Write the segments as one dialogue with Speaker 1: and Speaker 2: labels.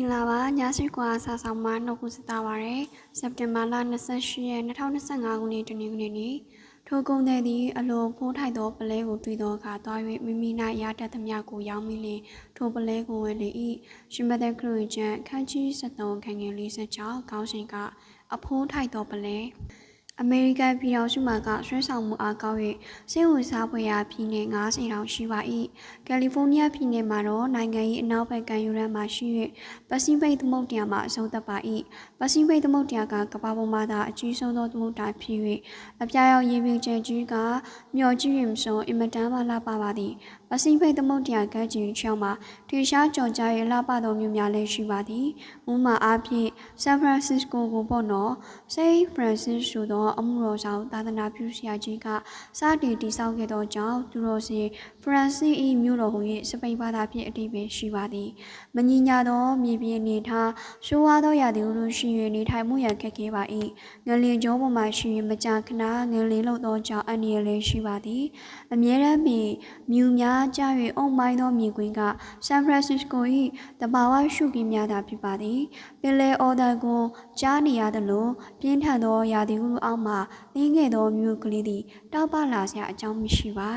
Speaker 1: င်္ဂလာပါညစီကွာစာဆောင်မှာနှုတ်ခွန်းဆက်တာပါရယ်စက်တင်ဘာလ28ရက်2025ခုနှစ်တနင်္ဂနွေနေ့ထိုကုန်းတဲ့သည်အလွန်ဖိုးထိုက်သောပလဲကိုတွေ့သောအခါတွား၍မိမိ၌ရတတ်သမျှကိုရောင်းမိလျင်ထိုပလဲကိုဝယ်လေ၏ရှင်မသက်ခရစ်ကျန်ခန်းကြီး73ခန်းငယ်46ခေါင်းစဉ်ကအဖိုးထိုက်သောပလဲ အမေရိကန်ပြည်တော်စုမှကဆွဲဆောင်မှုအားကောင်း၍စိတ်ဝင်စားဖွယ်ရာပြည်နယ်90တောင်ရှိပါ၏ကယ်လီဖိုးနီးယားပြည်နယ်မှာတော့နိုင်ငံ၏အနောက်ဘက်ကမ်းရိုးတန်းမှာရှိ၍ပစိဖိတ်သမုဒ္ဒရာမှာအဆုံးသတ်ပါ၏ပစိဖိတ်သမုဒ္ဒရာကကမ္ဘာပေါ်မှာသာအကြီးဆုံးသောသမုဒ္ဒရာဖြစ်၍အပြာရောင်ရေပြင်ကျယ်ကြီးကမျော်ကြည့်ရင်မစုံအင်မတန်မှလှပပါသည်ပစိဖိတ်သမုဒ္ဒရာကမ်းခြေချောင်းမှာထင်ရှားကြော်ကြား၍လှပသောမြို့များလည်းရှိပါသည်ဥပမာအားဖြင့်ဆန်ဖရန်စစ္စကိုကိုပေါ့နော်စိတ်ဖရန်စစ်ဆိုသောအမှုတော်ဆောင်သာသနာပြုဆရာကြီးကစတင်တည်ဆောက်ခဲ့သောကြောင့်သူတော်စင်ဖရန်စစ်၏မြို့တော်ဟူ၍စပိန်ဘာသာဖြင့်အတိပင်ရှိပါသည်မညီညာသောမြေပြင်အနေထားရှိုးဝါသောရာသီဥတုရှိ၍နေထိုင်မှုရန်ခက်ခဲပါ၏ငလင်ကျောပေါ်မှရှိ၍မကြာခဏငလင်လို့သောကြောင့်အန္တရာယ်လည်းရှိပါသည်အမြဲတမ်းပင်မြူများကျ၍အုံမိုင်းသောမြေကွင်းကဆန်ဖရန်စစ္စကို၏တဘာဝရှုခင်းများသာဖြစ်ပါသည်ပင်လယ်အော်ဒန်ကိုကြားနေရသလိုပြင်းထန်သောရာသီဥတုအောက်မှနှင်းငယ်သောမြို့ကလေးသည်တောက်ပလာစရာအကြောင်းမရှိပါ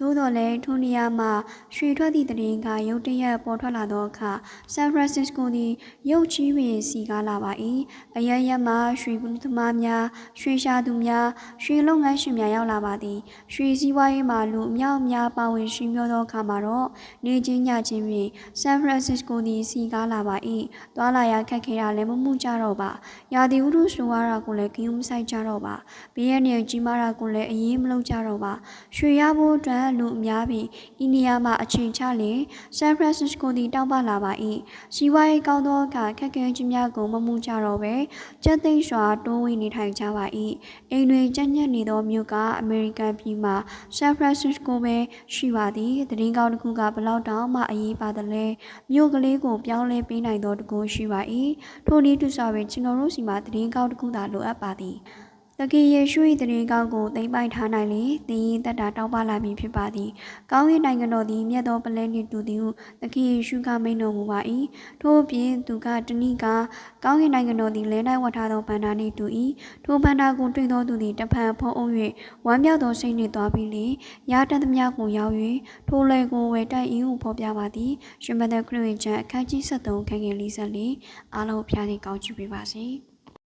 Speaker 1: သို့တော်လည်းထိုနေရာမှာရွှေထွက်သည့်တရင်ကရုတ်တရက်ပေါ်ထွက်လာသောအခါဆန်ဖရန်စစ္စကိုသည်ရုတ်ချီးပင်စီကားလာပါ၏အရရက်မှရွှေကူးသမားများရွှေရှာသူများရွှေလုပ်ငန်းရှင်များရောက်လာပါသည်ရွှေစည်းဝါးရေးမှာလူအများအများပါဝင်ရှင်ပြောသောအခါမှာတော့နေချင်းညချင်းတွင်ဆန်ဖရန်စစ္စကိုသည်စီကားလာပါ၏တွာလာရခက်ခဲရလည်းမမှုကြတော့ပါရာသီဥတုဆိုရတာကိုလည်းဂယုံမဆိုင်ကြတော့ပါဘေးရနေကြီးမားတာကိုလည်းအရေးမလုံးကြတော့ပါရွှေရဖို့အတွက်လူအများပင်အိန္ဒိယမှအချိန်ချလျင်ဆန်ဖရန်စစ္စကိုသည်တောက်ပလာပါ၏စီးပွားရေးကောင်းသောအခါခက်ခဲခြင်းများကိုမမှုကြတော့ပဲကြက်သိမ်းစွာတိုးဝင်နေထိုင်ကြပါ၏အိမ်တွင်ကြက်ညက်နေသောမြို့ကအမေရိကန်ပြည်မှာဆန်ဖရန်စစ္စကိုပဲရှိပါသည်သတင်းကောင်းတစ်ခုကဘလောက်တောင်မှအရေးပါသလဲမြို့ကလေးကိုပြောင်းလဲပေးနိုင်သောတကူရှိပါ၏ထိုနည်းတူစွာပင်ကျွန်တော်တို့စီမှာသတင်းကောင်းတစ်ခုသာလိုအပ်ပါသည် တကယ်ယေရှု၏တရင်ကောင်းကိုသိမ့်ပိုက်ထားနိုင်လေသင်၏တက်တာတောက်ပလာမည်ဖြစ်ပါသည်။ကောင်း၏နိုင်ငံတော်သည်မြတ်သောပလဲနှင့်တူသည်ဟုသခင်ယေရှုကမိန့်တော်မူပါ၏။ထို့ပြင်သူကတနည်းကကောင်း၏နိုင်ငံတော်သည်လဲနိုင်ဝတ်ထားသောဗန္ဒာနှင့်တူ၏။ထိုဗန္ဒာကိုတွေ့သောသူသည်တဖန်ဖုံးအုပ်၍ဝမ်းမြောက်သောစိတ်နှင့်သွားပြီးလေရတတ်သမျှကိုရောက်၍ထိုလေကိုဝယ်တိုက်၏ဟုဖော်ပြပါသည်။ရှင်မသက်ခရစ်ဝင်ကျမ်းအခန်းကြီး73ခန်းငယ်44အားလုံးဖျားသည့်ကောင်းချီးပေးပါစေ။